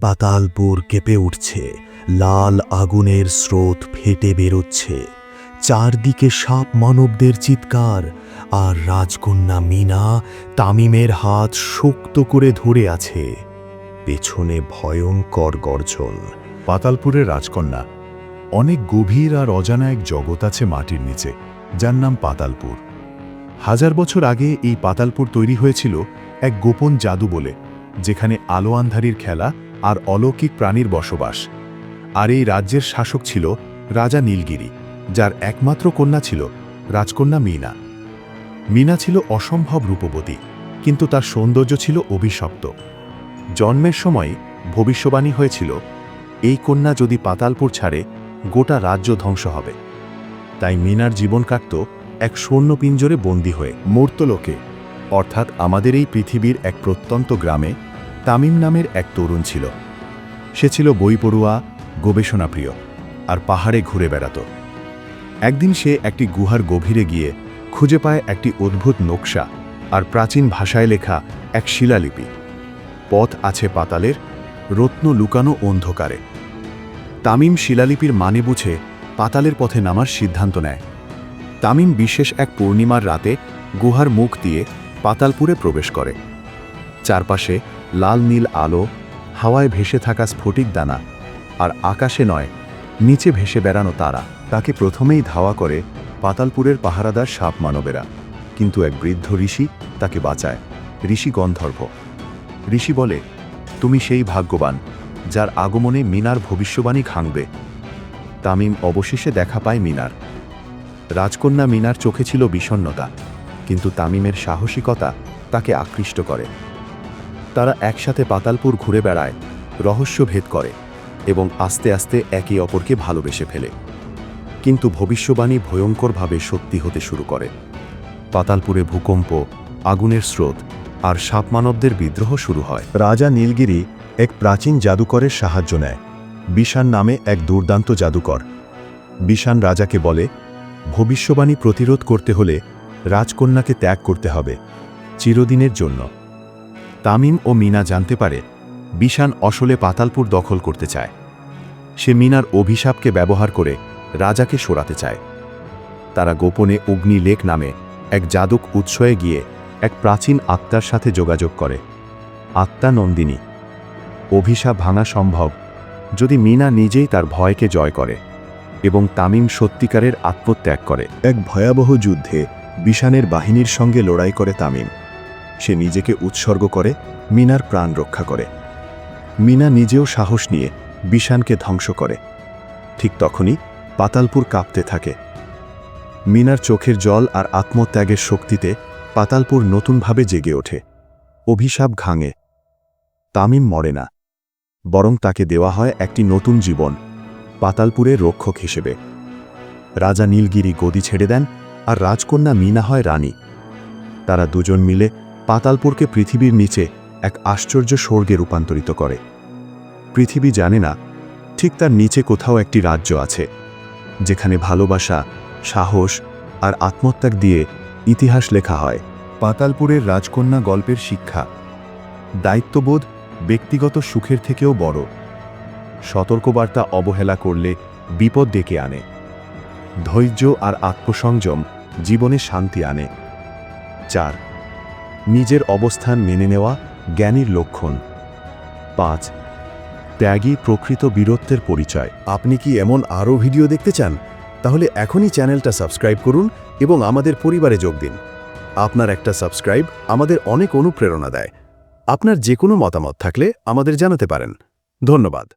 পাতালপুর কেঁপে উঠছে। লাল আগুনের স্রোত ফেটে বেরোচ্ছে। চারদিকে সাপ মানবদের চিৎকার। আর রাজকন্যা মিনা তামিমের হাত শক্ত করে ধরে আছে। পেছনে ভয়ঙ্কর গর্জন। পাতালপুরের রাজকন্যা। অনেক গভীর আর অজানা এক জগৎ আছে মাটির নিচে, যার নাম পাতালপুর। হাজার বছর আগে এই পাতালপুর তৈরি হয়েছিল এক গোপন জাদু বলে, যেখানে আলো আন্ধারির খেলা আর অলৌকিক প্রাণীর বসবাস। আর এই রাজ্যের শাসক ছিল রাজা নীলগিরি, যার একমাত্র কন্যা ছিল রাজকন্যা মিনা। মিনা ছিল অসম্ভব রূপবতী, কিন্তু তার সৌন্দর্য ছিল অভিশপ্ত। জন্মের সময় ভবিষ্যবাণী হয়েছিল, এই কন্যা যদি পাতালপুর ছাড়ে, গোটা রাজ্য ধ্বংস হবে। তাই মিনার জীবন কাটত এক স্বর্ণ পিঞ্জরে বন্দী হয়ে মূর্তলোকে, অর্থাৎ আমাদের এই পৃথিবীর এক প্রত্যন্ত গ্রামে তামিম নামের এক তরুণ ছিল। সে ছিল বই পড়ুয়া গবেষণাপ্রিয় আর পাহাড়ে ঘুরে বেড়াত। একদিন সে একটি গুহার গভীরে গিয়ে খুঁজে পায় একটি অদ্ভুত নকশা আর প্রাচীন ভাষায় লেখা এক শিলালিপি। পথ আছে পাতালের, রত্ন লুকানো অন্ধকারে। তামিম শিলালিপির মানে বুঝে পাতালের পথে নামার সিদ্ধান্ত নেয়। তামিম বিশেষ এক পূর্ণিমার রাতে গুহার মুখ দিয়ে পাতালপুরে প্রবেশ করে। চারপাশে লাল নীল আলো, হাওয়ায় ভেসে থাকা স্ফটিক দানা, আর আকাশে নয়, নিচে ভেসে বেড়ানো তারা। তাকে প্রথমেই ধাওয়া করে পাতালপুরের পাহারাদার সাপ মানবেরা। কিন্তু এক বৃদ্ধ ঋষি তাকে বাঁচায়। ঋষি গন্ধর্ভ ঋষি বলে, তুমি সেই ভাগ্যবান, যার আগমনে মিনার ভবিষ্যবাণী খাংবে তামিম অবশেষে দেখা পায় মিনার। রাজকন্যা মিনার চোখে ছিল বিষণ্ণতা, কিন্তু তামিমের সাহসিকতা তাকে আকৃষ্ট করে। তারা একসাথে পাতালপুর ঘুরে বেড়ায়, রহস্য ভেদ করে এবং আস্তে আস্তে একে অপরকে ভালোবেসে ফেলে। কিন্তু ভবিষ্যবাণী ভয়ঙ্করভাবে সত্যি হতে শুরু করে। পাতালপুরে ভূকম্প, আগুনের স্রোত আর সাপমানবদের বিদ্রোহ শুরু হয়। রাজা নীলগিরি এক প্রাচীন জাদুকরের সাহায্য নেয়। বিশান নামে এক দুর্দান্ত জাদুকর। বিশান রাজাকে বলে, ভবিষ্যবাণী প্রতিরোধ করতে হলে রাজকন্যাকে ত্যাগ করতে হবে, চিরদিনের জন্য। তামিম ও মিনা জানতে পারে বিশান অসলে পাতালপুর দখল করতে চায়। সে মিনার অভিশাপকে ব্যবহার করে রাজাকে সরাতে চায়। তারা গোপনে অগ্নি লেক নামে এক জাদুক উৎসয়ে গিয়ে এক প্রাচীন আত্মার সাথে যোগাযোগ করে। আত্মা নন্দিনী। অভিশাপ ভাঙা সম্ভব যদি মিনা নিজেই তার ভয়কে জয় করে এবং তামিম সত্যিকারের আত্মত্যাগ করে। এক ভয়াবহ যুদ্ধে বিশানের বাহিনীর সঙ্গে লড়াই করে তামিম। সে নিজেকে উৎসর্গ করে, মিনার প্রাণ রক্ষা করে। মিনা নিজেও সাহস নিয়ে বিশানকে ধ্বংস করে। ঠিক তখনই পাতালপুর কাঁপতে থাকে। মিনার চোখের জল আর আত্মত্যাগের শক্তিতে পাতালপুর নতুনভাবে জেগে ওঠে। অভিশাপ ঘাঙে। তামিম মরে না। বরং তাকে দেওয়া হয় একটি নতুন জীবন, পাতালপুরের রক্ষক হিসেবে। রাজা নীলগিরি গদি ছেড়ে দেন আর রাজকন্যা মিনা হয় রানী। তারা দুজন মিলে পাতালপুরকে পৃথিবীর নিচে এক আশ্চর্য স্বর্গে রূপান্তরিত করে। পৃথিবী জানে না, ঠিক তার নিচে কোথাও একটি রাজ্য আছে, যেখানে ভালোবাসা, সাহস আর আত্মত্যাগ দিয়ে ইতিহাস লেখা হয়। পাতালপুরের রাজকন্যা গল্পের শিক্ষা। দায়িত্ববোধ ব্যক্তিগত সুখের থেকেও বড়। সতর্কবার্তা অবহেলা করলে বিপদ ডেকে আনে। ধৈর্য আর আত্মসংযম জীবনে শান্তি আনে। চার নিজের অবস্থান মেনে নেওয়া জ্ঞানীর লক্ষণ। পাঁচ, ত্যাগী প্রকৃত বীরত্বের পরিচয়। আপনি কি এমন আরও ভিডিও দেখতে চান? তাহলে এখনই চ্যানেলটা সাবস্ক্রাইব করুন এবং আমাদের পরিবারে যোগ দিন। আপনার একটা সাবস্ক্রাইব আমাদের অনেক অনুপ্রেরণা দেয়। আপনার যে কোনো মতামত থাকলে আমাদের জানাতে পারেন। ধন্যবাদ।